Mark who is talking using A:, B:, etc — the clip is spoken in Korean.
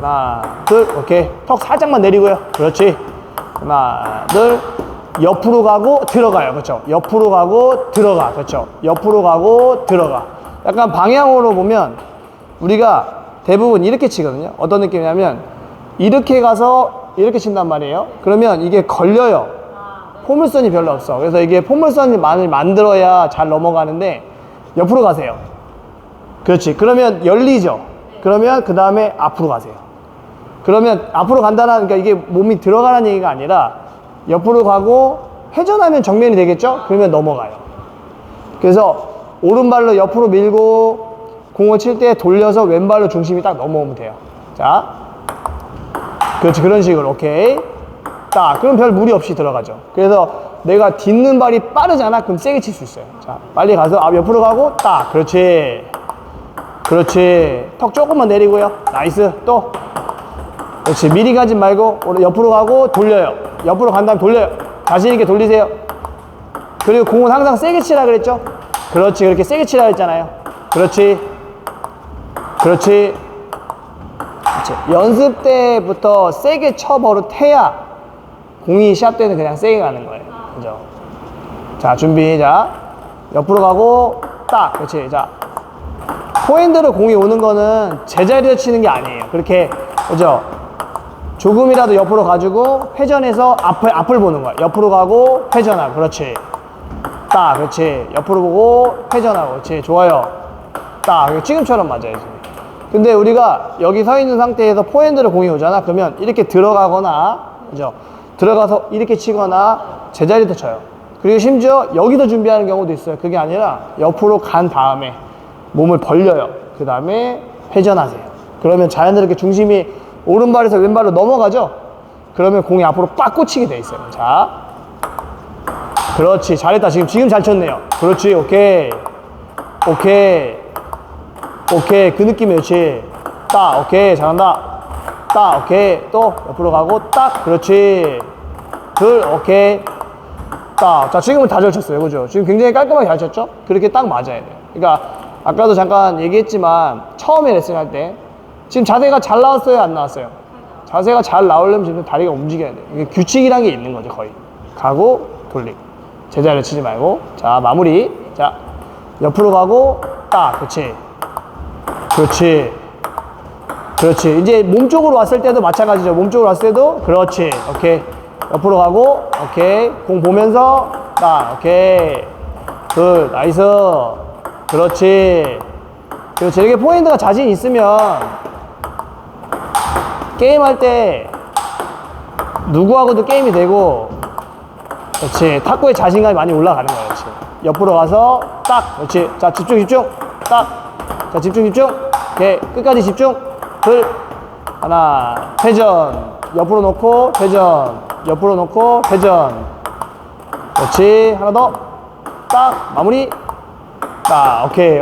A: 하나, 둘, 오케이. 턱 살짝만 내리고요. 그렇지. 하나, 둘. 옆으로 가고 들어가요. 그렇죠. 옆으로 가고 들어가. 그렇죠. 옆으로 가고 들어가. 약간 방향으로 보면 우리가 대부분 이렇게 치거든요. 어떤 느낌이냐면 이렇게 가서 이렇게 친단 말이에요. 그러면 이게 걸려요. 포물선이 별로 없어. 그래서 이게 포물선을 많이 만들어야 잘 넘어가는데 옆으로 가세요. 그렇지. 그러면 열리죠. 그러면 그 다음에 앞으로 가세요. 그러면 앞으로 간다는 그러니까 이게 몸이 들어가는 얘기가 아니라 옆으로 가고 회전하면 정면이 되겠죠? 그러면 넘어가요. 그래서 오른발로 옆으로 밀고 공을 칠 때 돌려서 왼발로 중심이 딱 넘어오면 돼요. 자. 그렇지. 그런 식으로. 오케이. 딱. 그럼 별 무리 없이 들어가죠. 그래서 내가 딛는 발이 빠르잖아. 그럼 세게 칠 수 있어요. 자. 빨리 가서 앞 옆으로 가고 딱. 그렇지. 그렇지. 턱 조금만 내리고요. 나이스. 또. 그렇지. 미리 가지 말고 옆으로 가고 돌려요. 옆으로 간 다음에 돌려요. 자신 있게 돌리세요. 그리고 공은 항상 세게 치라 그랬죠? 그렇지. 그렇게 세게 치라 했잖아요. 그렇지. 그렇지. 그렇지. 연습 때부터 세게 쳐 버릇해야 공이 시합 때는 그냥 세게 가는 거예요. 그죠? 자, 준비. 자. 옆으로 가고 딱. 그렇지. 자. 포핸드로 공이 오는 거는 제자리로 치는 게 아니에요. 그렇게 그죠? 조금이라도 옆으로 가지고 회전해서 앞을 앞을 보는 거야. 옆으로 가고 회전하고 그렇지. 딱 그렇지. 옆으로 보고 회전하고 그렇지. 좋아요. 딱 지금처럼 맞아야지. 근데 우리가 여기 서 있는 상태에서 포핸드로 공이 오잖아. 그러면 이렇게 들어가거나 그죠? 들어가서 이렇게 치거나 제자리도 쳐요. 그리고 심지어 여기도 준비하는 경우도 있어요. 그게 아니라 옆으로 간 다음에 몸을 벌려요. 그 다음에 회전하세요. 그러면 자연스럽게 중심이 오른발에서 왼발로 넘어가죠? 그러면 공이 앞으로 빡 꽂히게 돼 있어요. 자. 그렇지. 잘했다. 지금, 지금 잘 쳤네요. 그렇지. 오케이. 오케이. 오케이. 그 느낌이 그렇지. 딱. 오케이. 잘한다. 딱. 오케이. 또 옆으로 가고 딱. 그렇지. 둘. 오케이. 딱. 자, 지금은 다 잘 쳤어요. 그죠? 지금 굉장히 깔끔하게 잘 쳤죠? 그렇게 딱 맞아야 돼요. 그러니까 아까도 잠깐 얘기했지만 처음에 레슨할 때 지금 자세가 잘 나왔어요? 안 나왔어요? 자세가 잘 나오려면 지금 다리가 움직여야 돼요. 이게 규칙이란 게 있는 거죠, 거의. 가고 돌리고. 제자리를 치지 말고. 자, 마무리. 자, 옆으로 가고 딱. 그렇지. 그렇지. 그렇지. 이제 몸 쪽으로 왔을 때도 마찬가지죠. 몸 쪽으로 왔을 때도 그렇지. 오케이. 옆으로 가고 오케이. 공 보면서 딱. 오케이. 둘. 나이스. 그렇지. 그렇지. 이렇게 포인트가 자신 있으면 게임할 때 누구하고도 게임이 되고 그렇지. 탁구에 자신감이 많이 올라가는 거예요. 그렇지. 옆으로 가서 딱. 그렇지. 자, 집중, 집중. 딱. 자, 집중, 집중. 오케이. 끝까지 집중. 둘. 하나. 회전. 옆으로 놓고 회전. 옆으로 놓고 회전. 그렇지. 하나 더. 딱. 마무리. 딱. 오케이.